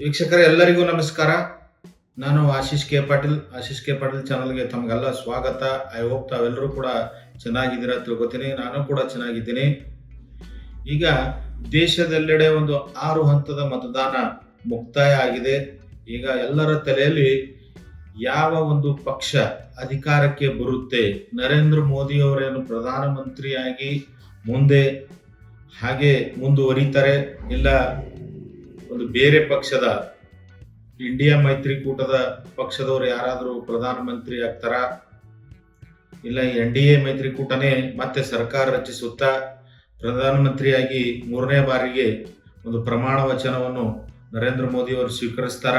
ವೀಕ್ಷಕರೇ, ಎಲ್ಲರಿಗೂ ನಮಸ್ಕಾರ. ನಾನು ಆಶೀಶ್ ಕೆ ಪಾಟೀಲ್. ಆಶೀಶ್ ಕೆ ಪಾಟೀಲ್ ಚಾನಲ್ಗೆ ತಮಗೆಲ್ಲ ಸ್ವಾಗತ. ಐ ಹೋಪ್ ತಾವೆಲ್ಲರೂ ಕೂಡ ಚೆನ್ನಾಗಿದ್ದೀರಾ ತಿಳ್ಕೊತೀನಿ. ನಾನು ಕೂಡ ಚೆನ್ನಾಗಿದ್ದೀನಿ. ಈಗ ದೇಶದೆಲ್ಲೆಡೆ ಒಂದು ಆರು ಹಂತದ ಮತದಾನ ಮುಕ್ತಾಯ ಆಗಿದೆ. ಈಗ ಎಲ್ಲರ ತಲೆಯಲ್ಲಿ ಯಾವ ಒಂದು ಪಕ್ಷ ಅಧಿಕಾರಕ್ಕೆ ಬರುತ್ತೆ? ನರೇಂದ್ರ ಮೋದಿ ಅವರೇನು ಪ್ರಧಾನಮಂತ್ರಿಯಾಗಿ ಮುಂದೆ ಹಾಗೆ ಮುಂದುವರಿತಾರೆ? ಇಲ್ಲ ಒಂದು ಬೇರೆ ಪಕ್ಷದ ಇಂಡಿಯಾ ಮೈತ್ರಿಕೂಟದ ಪಕ್ಷದವರು ಯಾರಾದರೂ ಪ್ರಧಾನಮಂತ್ರಿ ಆಗ್ತಾರ? ಇಲ್ಲ ಎನ್ ಡಿ ಎ ಮೈತ್ರಿಕೂಟನೇ ಮತ್ತೆ ಸರ್ಕಾರ ರಚಿಸುತ್ತಾ ಪ್ರಧಾನಮಂತ್ರಿಯಾಗಿ ಮೂರನೇ ಬಾರಿಗೆ ಒಂದು ಪ್ರಮಾಣ ವಚನವನ್ನು ನರೇಂದ್ರ ಮೋದಿ ಅವರು ಸ್ವೀಕರಿಸ್ತಾರ?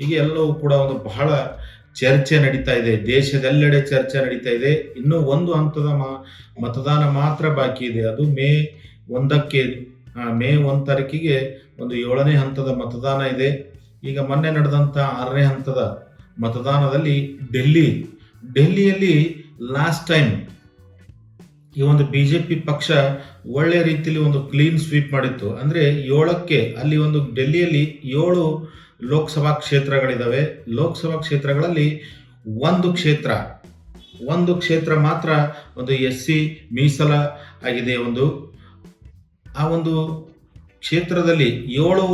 ಹೀಗೆ ಎಲ್ಲವೂ ಕೂಡ ಒಂದು ಬಹಳ ಚರ್ಚೆ ನಡೀತಾ ಇದೆ. ದೇಶದೆಲ್ಲೆಡೆ ಚರ್ಚೆ ನಡೀತಾ ಇದೆ. ಇನ್ನೂ ಒಂದು ಹಂತದ ಮತದಾನ ಮಾತ್ರ ಬಾಕಿ ಇದೆ. ಅದು ಮೇ ಒಂದಕ್ಕೆ ಮೇ ಒಂದು ತಾರೀಕಿಗೆ ಒಂದು ಏಳನೇ ಹಂತದ ಮತದಾನ ಇದೆ. ಈಗ ಮೊನ್ನೆ ನಡೆದಂತ ಆರನೇ ಹಂತದ ಮತದಾನದಲ್ಲಿ ಡೆಲ್ಲಿ, ಡೆಲ್ಲಿಯಲ್ಲಿ ಲಾಸ್ಟ್ ಟೈಮ್ ಈ ಒಂದು ಬಿಜೆಪಿ ಪಕ್ಷ ಒಳ್ಳೆ ರೀತಿಯಲ್ಲಿ ಒಂದು ಕ್ಲೀನ್ ಸ್ವೀಪ್ ಮಾಡಿತ್ತು. ಅಂದ್ರೆ ಏಳಕ್ಕೆ ಅಲ್ಲಿ ಒಂದು ಡೆಲ್ಲಿಯಲ್ಲಿ ಏಳು ಲೋಕಸಭಾ ಕ್ಷೇತ್ರಗಳಿದ್ದಾವೆ ಲೋಕಸಭಾ ಕ್ಷೇತ್ರಗಳಲ್ಲಿ ಒಂದು ಕ್ಷೇತ್ರ ಒಂದು ಕ್ಷೇತ್ರ ಮಾತ್ರ ಒಂದು ಎಸ್ ಸಿ ಮೀಸಲ ಆಗಿದೆ ಒಂದು. ಆ ಒಂದು ಕ್ಷೇತ್ರದಲ್ಲಿ ಏಳು,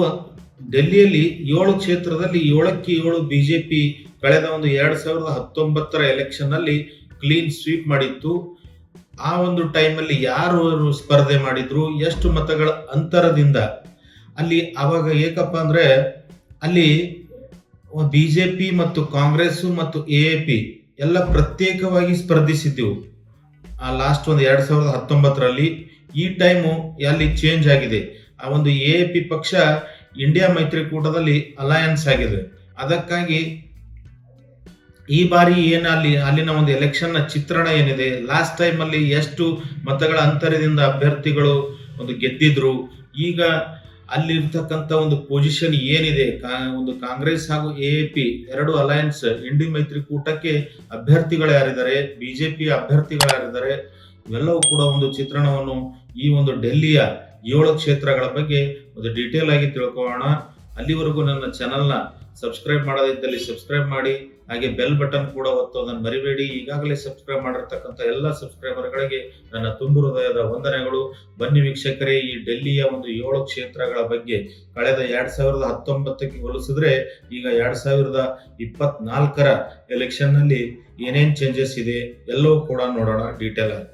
ಡೆಲ್ಲಿಯಲ್ಲಿ ಏಳು ಕ್ಷೇತ್ರದಲ್ಲಿ ಏಳಕ್ಕೆ ಏಳು ಬಿಜೆಪಿ ಕಳೆದ ಒಂದು ಎರಡ್ ಸಾವಿರದ ಹತ್ತೊಂಬತ್ತರ ಎಲೆಕ್ಷನ್ ಅಲ್ಲಿ ಕ್ಲೀನ್ ಸ್ವೀಪ್ ಮಾಡಿತ್ತು. ಆ ಒಂದು ಟೈಮಲ್ಲಿ ಯಾರು ಸ್ಪರ್ಧೆ ಮಾಡಿದ್ರು? ಎಷ್ಟು ಮತಗಳ ಅಂತರದಿಂದ? ಅಲ್ಲಿ ಅವಾಗ ಏಕಪ್ಪ ಅಂದ್ರೆ ಅಲ್ಲಿ ಬಿಜೆಪಿ ಮತ್ತು ಕಾಂಗ್ರೆಸ್ ಮತ್ತು ಎ ಪಿ ಎಲ್ಲ ಪ್ರತ್ಯೇಕವಾಗಿ ಸ್ಪರ್ಧಿಸಿದ್ದೆವು. ಆ ಲಾಸ್ಟ್ ಒಂದು ಎರಡ್ ಸಾವಿರದ ಹತ್ತೊಂಬತ್ತರಲ್ಲಿ ಈ ಟೈಮು ಅಲ್ಲಿ ಚೇಂಜ್ ಆಗಿದೆ. ಆ ಒಂದು ಎ ಪಿ ಪಕ್ಷ ಇಂಡಿಯಾ ಮೈತ್ರಿಕೂಟದಲ್ಲಿ ಅಲಯನ್ಸ್ ಆಗಿದೆ. ಅದಕ್ಕಾಗಿ ಈ ಬಾರಿ ಏನ ಅಲ್ಲಿ, ಅಲ್ಲಿನ ಒಂದು ಎಲೆಕ್ಷನ್ನ ಚಿತ್ರಣ ಏನಿದೆ ಲಾಸ್ಟ್ ಟೈಮ್ ಅಲ್ಲಿ ಎಷ್ಟು ಮತಗಳ ಅಂತರದಿಂದ ಅಭ್ಯರ್ಥಿಗಳು ಒಂದು ಗೆದ್ದಿದ್ರು, ಈಗ ಅಲ್ಲಿರ್ತಕ್ಕಂಥ ಒಂದು ಪೊಸಿಷನ್ ಏನಿದೆ, ಕಾ- ಒಂದು ಕಾಂಗ್ರೆಸ್ ಹಾಗೂ ಎ ಪಿ ಎರಡು ಅಲಯನ್ಸ್ ಇಂಡಿ ಮೈತ್ರಿಕೂಟಕ್ಕೆ ಅಭ್ಯರ್ಥಿಗಳು ಯಾರಿದ್ದಾರೆ ಬಿಜೆಪಿ ಅಭ್ಯರ್ಥಿಗಳು ಯಾರಿದ್ದಾರೆ, ಇವೆಲ್ಲವೂ ಕೂಡ ಒಂದು ಚಿತ್ರಣವನ್ನು ಈ ಒಂದು ಡೆಲ್ಲಿಯ ಏಳು ಕ್ಷೇತ್ರಗಳ ಬಗ್ಗೆ ಒಂದು ಡೀಟೇಲ್ ಆಗಿ ತಿಳ್ಕೊಳ್ಳೋಣ. ಅಲ್ಲಿವರೆಗೂ ನನ್ನ ಚಾನಲ್ನ ಸಬ್ಸ್ಕ್ರೈಬ್ ಮಾಡೋದಿದ್ದಲ್ಲಿ ಸಬ್ಸ್ಕ್ರೈಬ್ ಮಾಡಿ, ಹಾಗೆ ಬೆಲ್ ಬಟನ್ ಕೂಡ ಒತ್ತೋದನ್ನು ಮರಿಬೇಡಿ. ಈಗಾಗಲೇ ಸಬ್ಸ್ಕ್ರೈಬ್ ಮಾಡಿರ್ತಕ್ಕಂಥ ಎಲ್ಲ ಸಬ್ಸ್ಕ್ರೈಬರ್ಗಳಿಗೆ ನನ್ನ ತುಂಬು ಹೃದಯದ ವಂದನೆಗಳು. ಬನ್ನಿ ವೀಕ್ಷಕರೇ, ಈ ಡೆಲ್ಲಿಯ ಒಂದು ಏಳು ಕ್ಷೇತ್ರಗಳ ಬಗ್ಗೆ ಕಳೆದ ಎರಡ್ ಸಾವಿರದ ಹತ್ತೊಂಬತ್ತಕ್ಕೆ ಹೋಲಿಸಿದ್ರೆ, ಈಗ ಎರಡ್ ಸಾವಿರದ ಇಪ್ಪತ್ನಾಲ್ಕರ ಎಲೆಕ್ಷನ್ನಲ್ಲಿ ಏನೇನ್ ಚೇಂಜಸ್ ಇದೆ ಎಲ್ಲವೂ ಕೂಡ ನೋಡೋಣ ಡೀಟೇಲ್ ಆಗಿ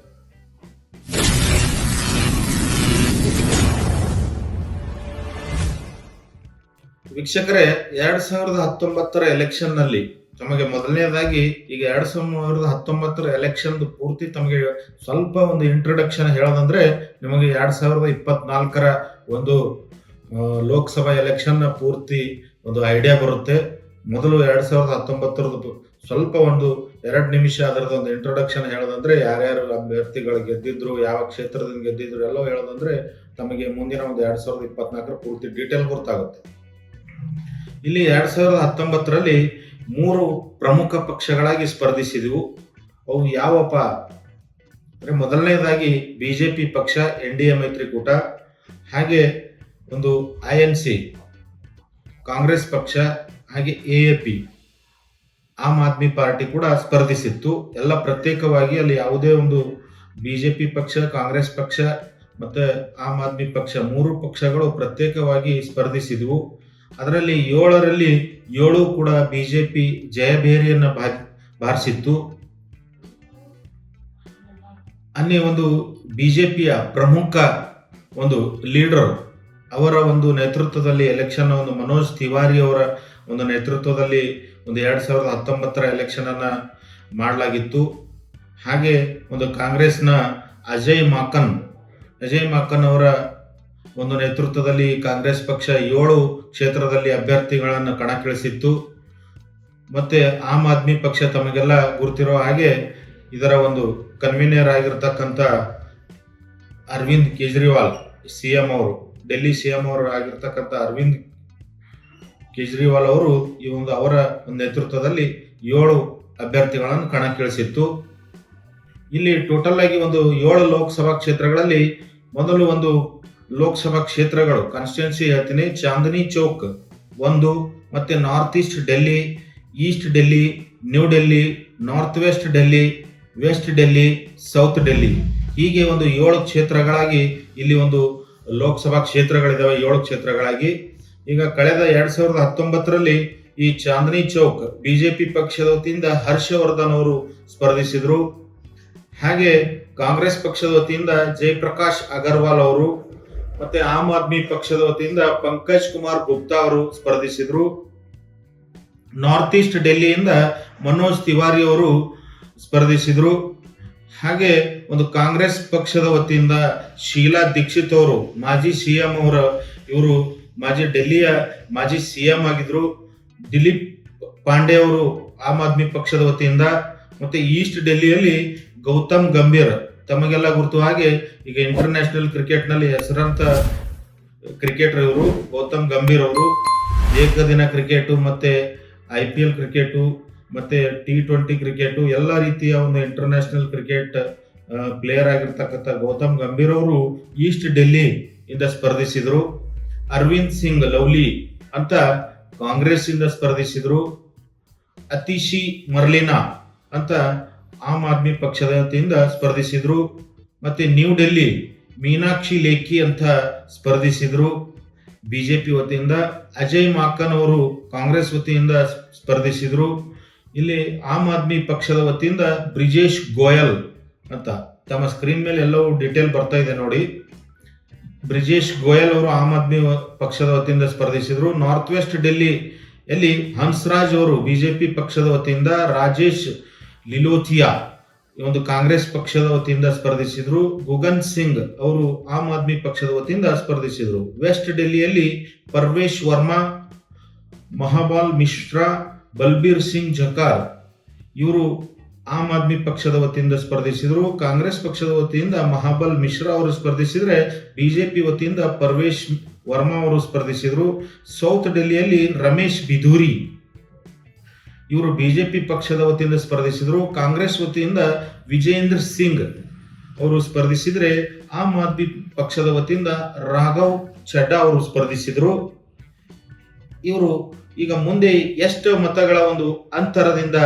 ವೀಕ್ಷಕರೇ, ಎರಡ್ ಸಾವಿರದ ಹತ್ತೊಂಬತ್ತರ ಎಲೆಕ್ಷನ್ನಲ್ಲಿ ತಮಗೆ ಮೊದಲನೇದಾಗಿ ಈಗ ಎರಡ್ ಸಾವಿರದ ಹತ್ತೊಂಬತ್ತರ ಎಲೆಕ್ಷನ್ ಪೂರ್ತಿ ತಮಗೆ ಸ್ವಲ್ಪ ಒಂದು ಇಂಟ್ರೊಡಕ್ಷನ್ ಹೇಳೋದಂದ್ರೆ, ನಿಮಗೆ ಎರಡ್ ಸಾವಿರದ ಇಪ್ಪತ್ನಾಲ್ಕರ ಒಂದು ಲೋಕಸಭಾ ಎಲೆಕ್ಷನ್ ಪೂರ್ತಿ ಒಂದು ಐಡಿಯಾ ಬರುತ್ತೆ. ಮೊದಲು ಎರಡ್ ಸಾವಿರದ ಹತ್ತೊಂಬತ್ತರದ್ದು ಸ್ವಲ್ಪ ಒಂದು ಎರಡು ನಿಮಿಷ ಅದರದ್ದು ಒಂದು ಇಂಟ್ರೊಡಕ್ಷನ್ ಹೇಳೋದಂದ್ರೆ, ಯಾರ್ಯಾರು ಅಭ್ಯರ್ಥಿಗಳು ಗೆದ್ದಿದ್ರು, ಯಾವ ಕ್ಷೇತ್ರದಿಂದ ಗೆದ್ದಿದ್ರು ಎಲ್ಲ ಹೇಳೋದಂದ್ರೆ, ತಮಗೆ ಮುಂದಿನ ಒಂದು ಎರಡ್ ಸಾವಿರದ ಇಪ್ಪತ್ನಾಲ್ಕರ ಪೂರ್ತಿ ಡೀಟೇಲ್ ಗೊತ್ತಾಗುತ್ತೆ ಇಲ್ಲಿ ಎರಡ್ ಸಾವಿರದ ಹತ್ತೊಂಬತ್ತರಲ್ಲಿ ಮೂರು ಪ್ರಮುಖ ಪಕ್ಷಗಳಾಗಿ ಸ್ಪರ್ಧಿಸಿದವು. ಅವು ಯಾವಪ್ಪ ಅಂದ್ರೆ ಮೊದಲನೇದಾಗಿ ಬಿಜೆಪಿ ಪಕ್ಷ, ಎನ್ ಡಿ ಎ ಮೈತ್ರಿಕೂಟ, ಹಾಗೆ ಒಂದು ಐ ಎನ್ ಸಿ, ಕಾಂಗ್ರೆಸ್ ಪಕ್ಷ, ಹಾಗೆ A A P. Aam Aadmi party ಕೂಡ ಸ್ಪರ್ಧಿಸಿತ್ತು. ಎಲ್ಲ ಪ್ರತ್ಯೇಕವಾಗಿ ಅಲ್ಲಿ ಯಾವುದೇ ಒಂದು ಬಿಜೆಪಿ ಪಕ್ಷ, ಕಾಂಗ್ರೆಸ್ ಪಕ್ಷ ಮತ್ತೆ ಆಮ್ ಆದ್ಮಿ ಪಕ್ಷ ಮೂರು ಪಕ್ಷಗಳು ಪ್ರತ್ಯೇಕವಾಗಿ ಸ್ಪರ್ಧಿಸಿದವು. ಅದರಲ್ಲಿ ಏಳರಲ್ಲಿ ಏಳು ಕೂಡ ಬಿಜೆಪಿ ಜಯಭೇರಿಯನ್ನ ಬಾರಿಸಿತ್ತು. ಅನ್ನಿ ಒಂದು ಬಿಜೆಪಿಯ ಪ್ರಮುಖ ಒಂದು ಲೀಡರ್. ಅವರ ಒಂದು ನೇತೃತ್ವದಲ್ಲಿ ಎಲೆಕ್ಷನ್ ಒಂದು ಮನೋಜ್ ತಿವಾರಿ ಅವರ ಒಂದು ನೇತೃತ್ವದಲ್ಲಿ ಒಂದು ಎರಡು ಸಾವಿರದ ಹತ್ತೊಂಬತ್ತರ ಎಲೆಕ್ಷನ್ ಅನ್ನ ಮಾಡಲಾಗಿತ್ತು. ಹಾಗೆ ಒಂದು ಕಾಂಗ್ರೆಸ್ನ ಅಜಯ್ ಮಾಕನ್ ಅಜಯ್ ಮಾಕನ್ ಅವರ ಒಂದು ನೇತೃತ್ವದಲ್ಲಿ ಕಾಂಗ್ರೆಸ್ ಪಕ್ಷ ಏಳು ಕ್ಷೇತ್ರದಲ್ಲಿ ಅಭ್ಯರ್ಥಿಗಳನ್ನು ಕಣಕ್ಕಿಳಿಸಿತ್ತು. ಮತ್ತು ಆಮ್ ಆದ್ಮಿ ಪಕ್ಷ ತಮಗೆಲ್ಲ ಗುರುತಿರೋ ಹಾಗೆ ಇದರ ಒಂದು ಕನ್ವೀನರ್ ಆಗಿರ್ತಕ್ಕಂಥ ಅರವಿಂದ್ ಕೇಜ್ರಿವಾಲ್ ಸಿ ಎಂ ಅವರು, ಡೆಲ್ಲಿ ಸಿ ಎಂ ಅವರು ಆಗಿರ್ತಕ್ಕಂಥ ಅರವಿಂದ್ ಕೇಜ್ರಿವಾಲ್ ಅವರು ಈ ಒಂದು ಅವರ ಒಂದು ನೇತೃತ್ವದಲ್ಲಿ ಏಳು ಅಭ್ಯರ್ಥಿಗಳನ್ನು ಕಣಕ್ಕಿಳಿಸಿತ್ತು. ಇಲ್ಲಿ ಟೋಟಲ್ ಆಗಿ ಒಂದು ಏಳು ಲೋಕಸಭಾ ಕ್ಷೇತ್ರಗಳಲ್ಲಿ ಮೊದಲು ಒಂದು ಲೋಕಸಭಾ ಕ್ಷೇತ್ರಗಳು ಕಾನ್ಸ್ಟಿಟ್ಯೂನ್ಸಿ ಹೇಳ್ತೀನಿ, ಚಾಂದನಿ ಚೌಕ್ ಒಂದು, ಮತ್ತೆ north east Delhi east Delhi new Delhi north west Delhi west Delhi south Delhi ಹೀಗೆ ಒಂದು ಏಳು ಕ್ಷೇತ್ರಗಳಾಗಿ ಇಲ್ಲಿ ಒಂದು ಲೋಕಸಭಾ ಕ್ಷೇತ್ರಗಳಿದಾವೆ, ಏಳು ಕ್ಷೇತ್ರಗಳಾಗಿ. ಈಗ ಕಳೆದ ಎರಡ್ ಸಾವಿರದ ಹತ್ತೊಂಬತ್ತರಲ್ಲಿ ಈ ಚಾಂದನಿ ಚೌಕ್ ಬಿಜೆಪಿ ಪಕ್ಷದ ವತಿಯಿಂದ ಹರ್ಷವರ್ಧನ್ ಅವರು ಸ್ಪರ್ಧಿಸಿದರು. ಹಾಗೆ ಕಾಂಗ್ರೆಸ್ ಪಕ್ಷದ ವತಿಯಿಂದ ಜಯಪ್ರಕಾಶ್ ಅಗರ್ವಾಲ್ ಅವರು ಮತ್ತೆ ಆಮ್ ಆದ್ಮಿ ಪಕ್ಷದ ವತಿಯಿಂದ ಪಂಕಜ್ ಕುಮಾರ್ ಗುಪ್ತಾ ಅವರು ಸ್ಪರ್ಧಿಸಿದ್ರು. ನಾರ್ತ್ ಈಸ್ಟ್ ಡೆಲ್ಲಿಯಿಂದ ಮನೋಜ್ ತಿವಾರಿ ಅವರು ಸ್ಪರ್ಧಿಸಿದ್ರು. ಹಾಗೆ ಒಂದು ಕಾಂಗ್ರೆಸ್ ಪಕ್ಷದ ವತಿಯಿಂದ ಶೀಲಾ ದೀಕ್ಷಿತ್ ಅವರು, ಮಾಜಿ ಸಿಎಂ ಅವರ, ಇವರು ಮಾಜಿ ಡೆಲ್ಲಿಯ ಮಾಜಿ ಸಿಎಂ ಆಗಿದ್ರು. ದಿಲೀಪ್ ಪಾಂಡೆ ಅವರು ಆಮ್ ಆದ್ಮಿ ಪಕ್ಷದ ವತಿಯಿಂದ, ಮತ್ತೆ ಈಸ್ಟ್ ಡೆಲ್ಲಿಯಲ್ಲಿ ಗೌತಮ್ ಗಂಭೀರ್ ತಮಗೆಲ್ಲ ಗುರುತು ಹಾಗೆ ಈಗ ಇಂಟರ್ನ್ಯಾಷನಲ್ ಕ್ರಿಕೆಟ್ನಲ್ಲಿ ಹೆಸರಾಂತ ಕ್ರಿಕೆಟರ್ ಇವರು, ಗೌತಮ್ ಗಂಭೀರ್ ಅವರು, ಏಕದಿನ ಕ್ರಿಕೆಟು ಮತ್ತೆ ಐ ಪಿ ಎಲ್ ಕ್ರಿಕೆಟು ಮತ್ತೆ ಟಿ ಟ್ವೆಂಟಿ ಕ್ರಿಕೆಟು ಎಲ್ಲ ರೀತಿಯ ಒಂದು ಇಂಟರ್ನ್ಯಾಷನಲ್ ಕ್ರಿಕೆಟ್ ಪ್ಲೇಯರ್ ಆಗಿರ್ತಕ್ಕಂಥ ಗೌತಮ್ ಗಂಭೀರ್ ಅವರು ಈಸ್ಟ್ ಡೆಲ್ಲಿ ಇಂದ ಸ್ಪರ್ಧಿಸಿದ್ರು. ಅರವಿಂದ್ ಸಿಂಗ್ ಲವ್ಲಿ ಅಂತ ಕಾಂಗ್ರೆಸ್ ಇಂದ ಸ್ಪರ್ಧಿಸಿದರು. ಅತಿಶಿ ಮರ್ಲಿನಾ ಅಂತ ಆಮ್ ಆದ್ಮಿ ಪಕ್ಷದ ವತಿಯಿಂದ ಸ್ಪರ್ಧಿಸಿದ್ರು. ಮತ್ತೆ ನ್ಯೂ ಡೆಲ್ಲಿ ಮೀನಾಕ್ಷಿ ಲೇಖಿ ಅಂತ ಸ್ಪರ್ಧಿಸಿದ್ರು. ಬಿಜೆಪಿ ವತಿಯಿಂದ ಅಜಯ್ ಮಾಕನ್ ಅವರು ಕಾಂಗ್ರೆಸ್ ವತಿಯಿಂದ ಸ್ಪರ್ಧಿಸಿದ್ರು. ಇಲ್ಲಿ ಆಮ್ ಆದ್ಮಿ ಪಕ್ಷದ ವತಿಯಿಂದ ಬ್ರಿಜೇಶ್ ಗೋಯಲ್ ಅಂತ ತಮ್ಮ ಸ್ಕ್ರೀನ್ ಮೇಲೆ ಎಲ್ಲವೂ ಡೀಟೇಲ್ ಬರ್ತಾ ಇದೆ ನೋಡಿ. ಬ್ರಿಜೇಶ್ ಗೋಯಲ್ ಅವರು ಆಮ್ ಆದ್ಮಿ ಪಕ್ಷದ ವತಿಯಿಂದ ಸ್ಪರ್ಧಿಸಿದ್ರು. ನಾರ್ತ್ ವೆಸ್ಟ್ ಡೆಲ್ಲಿ ಎಲ್ಲಿ ಹನ್ಸ್ರಾಜ್ ಅವರು ಬಿಜೆಪಿ ಪಕ್ಷದ ವತಿಯಿಂದ ರಾಜೇಶ್ ಲಿಲೋಥಿಯಾ, ಈ ಒಂದು ಕಾಂಗ್ರೆಸ್ ಪಕ್ಷದ ವತಿಯಿಂದ ಸ್ಪರ್ಧಿಸಿದ್ರು. ಗುಗನ್ ಸಿಂಗ್ ಅವರು ಆಮ್ ಆದ್ಮಿ ಪಕ್ಷದ ವತಿಯಿಂದ ಸ್ಪರ್ಧಿಸಿದ್ರು. ವೆಸ್ಟ್ ಡೆಲ್ಲಿಯಲ್ಲಿ ಪರ್ವೇಶ್ ವರ್ಮಾ, ಮಹಾಬಾಲ್ ಮಿಶ್ರಾ, ಬಲ್ಬೀರ್ ಸಿಂಗ್ ಜಕಾರ್ ಇವರು ಆಮ್ ಆದ್ಮಿ ಪಕ್ಷದ ವತಿಯಿಂದ ಸ್ಪರ್ಧಿಸಿದ್ರು. ಕಾಂಗ್ರೆಸ್ ಪಕ್ಷದ ವತಿಯಿಂದ ಮಹಾಬಲ್ ಮಿಶ್ರಾ ಅವರು ಸ್ಪರ್ಧಿಸಿದ್ರೆ ಬಿಜೆಪಿ ವತಿಯಿಂದ ಪರ್ವೇಶ್ ವರ್ಮಾ ಅವರು ಸ್ಪರ್ಧಿಸಿದ್ರು. ಸೌತ್ ಡೆಲ್ಲಿಯಲ್ಲಿ ರಮೇಶ್ ಬಿಧೂರಿ ಇವರು ಬಿಜೆಪಿ ಪಕ್ಷದ ವತಿಯಿಂದ ಸ್ಪರ್ಧಿಸಿದರು. ಕಾಂಗ್ರೆಸ್ ವತಿಯಿಂದ ವಿಜೇಂದ್ರ ಸಿಂಗ್ ಅವರು ಸ್ಪರ್ಧಿಸಿದರೆ ಆಮ್ ಆದ್ಮಿ ಪಕ್ಷದ ವತಿಯಿಂದ ರಾಘವ್ ಚಡ್ಡಾ ಅವರು ಸ್ಪರ್ಧಿಸಿದ್ರು. ಇವರು ಈಗ ಮುಂದೆ ಎಷ್ಟು ಮತಗಳ ಒಂದು ಅಂತರದಿಂದ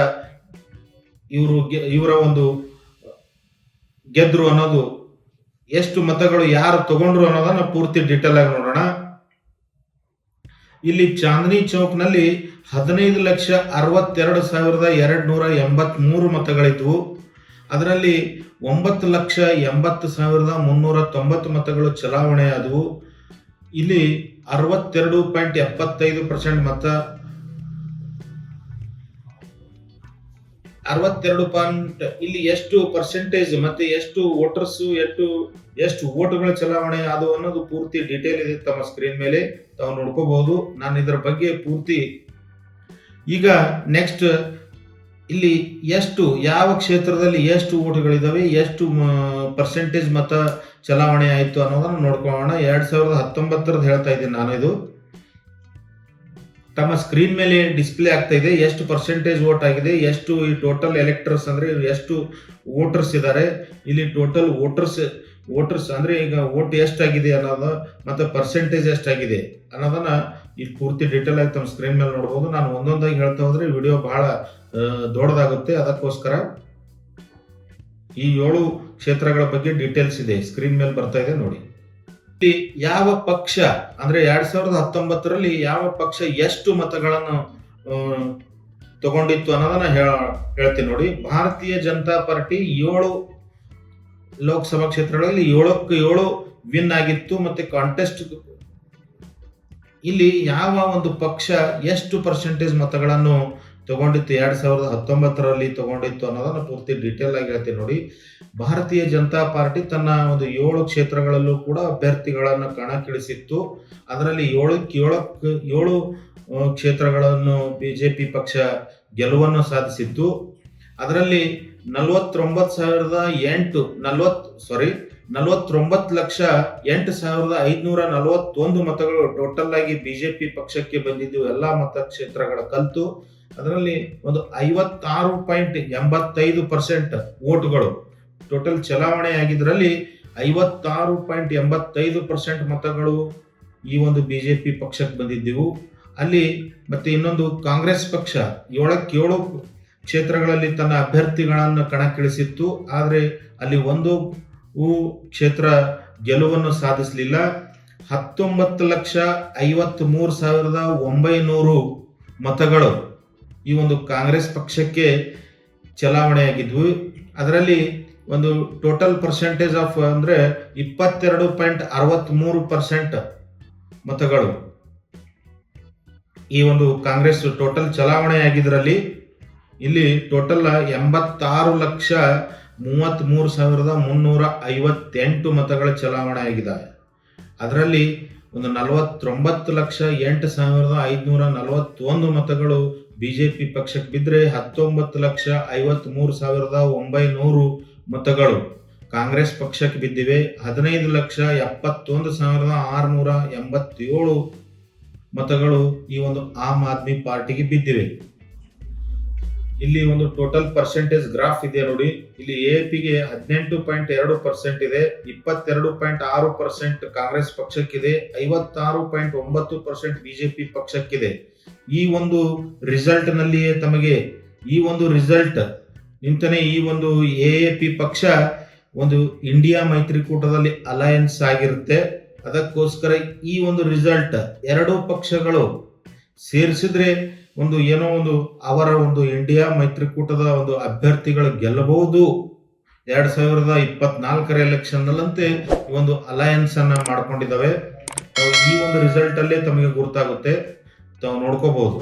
ಇವರು ಇವರ ಒಂದು ಗೆದ್ರು ಅನ್ನೋದು, ಎಷ್ಟು ಮತಗಳು ಯಾರು ತಗೊಂಡ್ರು ಅನ್ನೋದನ್ನ ಪೂರ್ತಿ ಡಿಟೇಲ್ ಆಗಿ ನೋಡೋಣ. ಇಲ್ಲಿ ಚಾಂದನಿ ಚೌಕ್ನಲ್ಲಿ ಹದಿನೈದು ಲಕ್ಷ ಅರವತ್ತೆರಡು ಸಾವಿರದ ಎರಡು ನೂರ ಎಂಬತ್ ಮೂರು ಮತಗಳಿದ್ವು. ಅದರಲ್ಲಿ ಒಂಬತ್ತು ಲಕ್ಷ ಎಂಬತ್ತು ಸಾವಿರದ ಮುನ್ನೂರ ತೊಂಬತ್ತು ಮತಗಳು ಚಲಾವಣೆಯಾದವು. ಇಲ್ಲಿ ಅರವತ್ತೆರಡು ಪಾಯಿಂಟ್ ಎಪ್ಪತ್ತೈದು ಪರ್ಸೆಂಟ್ ಮತ ಅರವತ್ತೆರಡು ಪಾಯಿಂಟ್ ಇಲ್ಲಿ ಎಷ್ಟು ಪರ್ಸೆಂಟೇಜ್ ಮತ್ತೆ ಎಷ್ಟು ವೋಟರ್ಸ್ ಎಷ್ಟು ಎಷ್ಟು ಓಟುಗಳ ಚಲಾವಣೆ ಅದು ಅನ್ನೋದು ಪೂರ್ತಿ ಡೀಟೇಲ್ ಇದೆ ತಮ್ಮ ಸ್ಕ್ರೀನ್ ಮೇಲೆ. ತಾವು ನೋಡ್ಕೋಬಹುದು. ನಾನು ಇದರ ಬಗ್ಗೆ ಪೂರ್ತಿ ಈಗ ನೆಕ್ಸ್ಟ್ ಇಲ್ಲಿ ಎಷ್ಟು, ಯಾವ ಕ್ಷೇತ್ರದಲ್ಲಿ ಎಷ್ಟು ಓಟುಗಳಿದಾವೆ ಎಷ್ಟು ಪರ್ಸೆಂಟೇಜ್ ಮತ ಚಲಾವಣೆ ಆಯಿತು ಅನ್ನೋದನ್ನ ನೋಡ್ಕೊಳ್ಳೋಣ. ಎರಡ್ ಸಾವಿರದ ಹತ್ತೊಂಬತ್ತರದ್ದು ಹೇಳ್ತಾ ಇದ್ದೀನಿ ನಾನು ಇದು ತಮ್ಮ ಸ್ಕ್ರೀನ್ ಮೇಲೆ ಡಿಸ್ಪ್ಲೇ ಆಗ್ತಾ ಇದೆ. ಎಷ್ಟು ಪರ್ಸೆಂಟೇಜ್ ವೋಟ್ ಆಗಿದೆ, ಎಷ್ಟು ಈ ಟೋಟಲ್ ಎಲೆಕ್ಟರ್ಸ್ ಅಂದ್ರೆ ಎಷ್ಟು ವೋಟರ್ಸ್ ಇದ್ದಾರೆ ಇಲ್ಲಿ ಟೋಟಲ್ ವೋಟರ್ಸ್ ವೋಟರ್ಸ್ ಅಂದ್ರೆ ಈಗ ವೋಟ್ ಎಷ್ಟಾಗಿದೆ ಅನ್ನೋದು, ಮತ್ತೆ ಪರ್ಸೆಂಟೇಜ್ ಎಷ್ಟಾಗಿದೆ ಅನ್ನೋದನ್ನ ಈ ಪೂರ್ತಿ ಡೀಟೇಲ್ ಆಗಿ ತಮ್ಮ ಸ್ಕ್ರೀನ್ ಮೇಲೆ ನೋಡಬಹುದು ನಾನು ಒಂದೊಂದಾಗಿ ಹೇಳ್ತಾ ಹೋದ್ರೆ ವಿಡಿಯೋ ಬಹಳ ದೊಡ್ಡದಾಗುತ್ತೆ. ಅದಕ್ಕೋಸ್ಕರ ಈ ಏಳು ಕ್ಷೇತ್ರಗಳ ಬಗ್ಗೆ ಡೀಟೇಲ್ಸ್ ಇದೆ. ಸ್ಕ್ರೀನ್ ಮೇಲೆ ಬರ್ತಾ ಇದೆ ನೋಡಿ. ಯಾವ ಪಕ್ಷ, ಅಂದ್ರೆ ಎರಡ್ ಸಾವಿರದ ಹತ್ತೊಂಬತ್ತರಲ್ಲಿ ಯಾವ ಪಕ್ಷ ಎಷ್ಟು ಮತಗಳನ್ನು ತಗೊಂಡಿತ್ತು ಅನ್ನೋದನ್ನ ಹೇಳ, ಹೇಳ್ತೀನಿ ನೋಡಿ. ಭಾರತೀಯ ಜನತಾ ಪಾರ್ಟಿ ಏಳು ಲೋಕಸಭಾ ಕ್ಷೇತ್ರಗಳಲ್ಲಿ ಏಳಕ್ಕೆ ಏಳು ವಿನ್ ಆಗಿತ್ತು ಮತ್ತೆ ಕಾಂಟೆಸ್ಟ್ ಇಲ್ಲಿ ಯಾವ ಒಂದು ಪಕ್ಷ ಎಷ್ಟು ಪರ್ಸೆಂಟೇಜ್ ಮತಗಳನ್ನು ತಗೊಂಡಿತ್ತು ಎರಡ್ ಸಾವಿರದ ಹತ್ತೊಂಬತ್ತರಲ್ಲಿ ತಗೊಂಡಿತ್ತು ಅನ್ನೋದನ್ನ ಪೂರ್ತಿ ಡೀಟೇಲ್ ಆಗಿ ಹೇಳ್ತೀನಿ ನೋಡಿ. ಭಾರತೀಯ ಜನತಾ ಪಾರ್ಟಿ ತನ್ನ ಒಂದು ಏಳು ಕ್ಷೇತ್ರಗಳಲ್ಲೂ ಕೂಡ ಅಭ್ಯರ್ಥಿಗಳನ್ನು ಕಣಕ್ಕಿಳಿಸಿತ್ತು. ಅದರಲ್ಲಿ ಏಳಕ್ಕೆ ಏಳಕ್ಕೆ ಏಳು ಬಿ ಕ್ಷೇತ್ರಗಳನ್ನು ಬಿಜೆಪಿ ಪಕ್ಷ ಗೆಲುವನ್ನು ಸಾಧಿಸಿತ್ತು. ಅದರಲ್ಲಿ ನಲವತ್ತೊಂಬತ್ತು ಸಾವಿರದ ಎಂಟು ನಲ್ವತ್ ಸಾರಿ ನಲವತ್ತೊಂಬತ್ತು ಲಕ್ಷ ಎಂಟು ಸಾವಿರದ ಐದುನೂರ ನಲವತ್ತೊಂದು ಮತಗಳು ಟೋಟಲ್ ಆಗಿ ಬಿಜೆಪಿ ಪಕ್ಷಕ್ಕೆ ಬಂದಿದ್ದು ಎಲ್ಲಾ ಮತಕ್ಷೇತ್ರಗಳ ಕಲ್ತು. ಅದರಲ್ಲಿ ಒಂದು ಐವತ್ತಾರು ಪಾಯಿಂಟ್ ಎಂಬತ್ತೈದು ಪರ್ಸೆಂಟ್ ವೋಟ್ಗಳು. ಟೋಟಲ್ ಚಲಾವಣೆ ಆಗಿದ್ರಲ್ಲಿ ಐವತ್ತಾರು ಪಾಯಿಂಟ್ ಎಂಬತ್ತೈದು ಪರ್ಸೆಂಟ್ ಮತಗಳು ಈ ಒಂದು ಬಿಜೆಪಿ ಪಕ್ಷಕ್ಕೆ ಬಂದಿದ್ದೆವು. ಅಲ್ಲಿ ಮತ್ತೆ ಇನ್ನೊಂದು ಕಾಂಗ್ರೆಸ್ ಪಕ್ಷ ಏಳಕ್ಕೇಳು ಏಳು ಕ್ಷೇತ್ರಗಳಲ್ಲಿ ತನ್ನ ಅಭ್ಯರ್ಥಿಗಳನ್ನು ಕಣಕ್ಕಿಳಿಸಿತ್ತು. ಆದರೆ ಅಲ್ಲಿ ಒಂದು ಕ್ಷೇತ್ರ ಗೆಲುವನ್ನು ಸಾಧಿಸಲಿಲ್ಲ. ಹತ್ತೊಂಬತ್ತು ಲಕ್ಷ ಐವತ್ತ್ ಮೂರು ಸಾವಿರದ ಒಂಬೈನೂರು ಮತಗಳು ಈ ಒಂದು ಕಾಂಗ್ರೆಸ್ ಪಕ್ಷಕ್ಕೆ ಚಲಾವಣೆಯಾಗಿದ್ವು. ಅದರಲ್ಲಿ ಒಂದು ಟೋಟಲ್ ಪರ್ಸೆಂಟೇಜ್ ಆಫ್ ಅಂದರೆ ಇಪ್ಪತ್ತೆರಡು ಪಾಯಿಂಟ್ ಅರವತ್ತ್ಮೂರು ಪರ್ಸೆಂಟ್ ಮತಗಳು. ಈ ಒಂದು ಕಾಂಗ್ರೆಸ್ ಟೋಟಲ್ ಚಲಾವಣೆಯಾಗಿದ್ರಲ್ಲಿ ಇಲ್ಲಿ ಟೋಟಲ್ ಎಂಬತ್ತಾರು ಲಕ್ಷ ಮೂವತ್ತ್ಮೂರು ಸಾವಿರದ ಮುನ್ನೂರ ಐವತ್ತೆಂಟು ಮತಗಳ ಚಲಾವಣೆಯಾಗಿದ್ದಾವೆ ಅದರಲ್ಲಿ ಒಂದು ನಲವತ್ತೊಂಬತ್ತು ಲಕ್ಷ ಎಂಟು ಸಾವಿರದ ಐದುನೂರ ನಲವತ್ತೊಂದು ಮತಗಳು ಬಿ ಜೆ ಪಿ ಪಕ್ಷಕ್ಕೆ ಬಿದ್ದರೆ ಹತ್ತೊಂಬತ್ತು ಲಕ್ಷ ಐವತ್ತ್ಮೂರು ಸಾವಿರದ ಒಂಬೈನೂರು ಮತಗಳು ಕಾಂಗ್ರೆಸ್ ಪಕ್ಷಕ್ಕೆ ಬಿದ್ದಿವೆ. ಹದಿನೈದು ಲಕ್ಷ ಎಪ್ಪತ್ತೊಂದು ಸಾವಿರದ ಆರುನೂರ ಎಂಬತ್ತೇಳು ಮತಗಳು ಈ ಒಂದು ಆಮ್ ಆದ್ಮಿ ಪಾರ್ಟಿಗೆ ಬಿದ್ದಿವೆ. ಇಲ್ಲಿ ಒಂದು ಟೋಟಲ್ ಪರ್ಸೆಂಟೇಜ್ ಗ್ರಾಫ್ ಇದೆ ನೋಡಿ. ಇಲ್ಲಿ ಎ ಪಿಗೆ ಹದಿನೆಂಟು ಪಾಯಿಂಟ್ ಎರಡು ಪರ್ಸೆಂಟ್ ಇದೆ, ಇಪ್ಪತ್ತೆರಡು ಪಾಯಿಂಟ್ ಆರು ಪರ್ಸೆಂಟ್ ಕಾಂಗ್ರೆಸ್ ಪಕ್ಷಕ್ಕಿದೆ, ಐವತ್ತಾರು ಪಾಯಿಂಟ್ ಒಂಬತ್ತು ಪರ್ಸೆಂಟ್ ಬಿಜೆಪಿ ಪಕ್ಷಕ್ಕಿದೆ. ಈ ಒಂದು ರಿಸಲ್ಟ್ ನಲ್ಲಿಯೇ ತಮಗೆ, ಈ ಒಂದು ರಿಸಲ್ಟ್ ನಿಂತನೇ ಈ ಒಂದು ಎ ಪಿ ಪಕ್ಷ ಒಂದು ಇಂಡಿಯಾ ಮೈತ್ರಿಕೂಟದಲ್ಲಿ ಅಲಯನ್ಸ್ ಆಗಿರುತ್ತೆ. ಅದಕ್ಕೋಸ್ಕರ ಈ ಒಂದು ರಿಸಲ್ಟ್ ಎರಡೂ ಪಕ್ಷಗಳು ಸೇರಿಸಿದ್ರೆ ಒಂದು ಏನೋ ಒಂದು ಅವರ ಒಂದು ಇಂಡಿಯಾ ಮೈತ್ರಿಕೂಟದ ಒಂದು ಅಭ್ಯರ್ಥಿಗಳು ಗೆಲ್ಲಬಹುದು. ಎರಡ್ ಸಾವಿರದ ಇಪ್ಪತ್ನಾಲ್ಕರ ಎಲೆಕ್ಷನ್ ನಲ್ಲಂತೆ ಒಂದು ಅಲಯನ್ಸ್ ಅನ್ನ ಮಾಡ್ಕೊಂಡಿದ್ದಾವೆ. ಈ ಒಂದು ರಿಸಲ್ಟ್ ಅಲ್ಲೇ ತಮಗೆ ಗುರುತಾಗುತ್ತೆ. ತಾವು ನೋಡ್ಕೋಬಹುದು.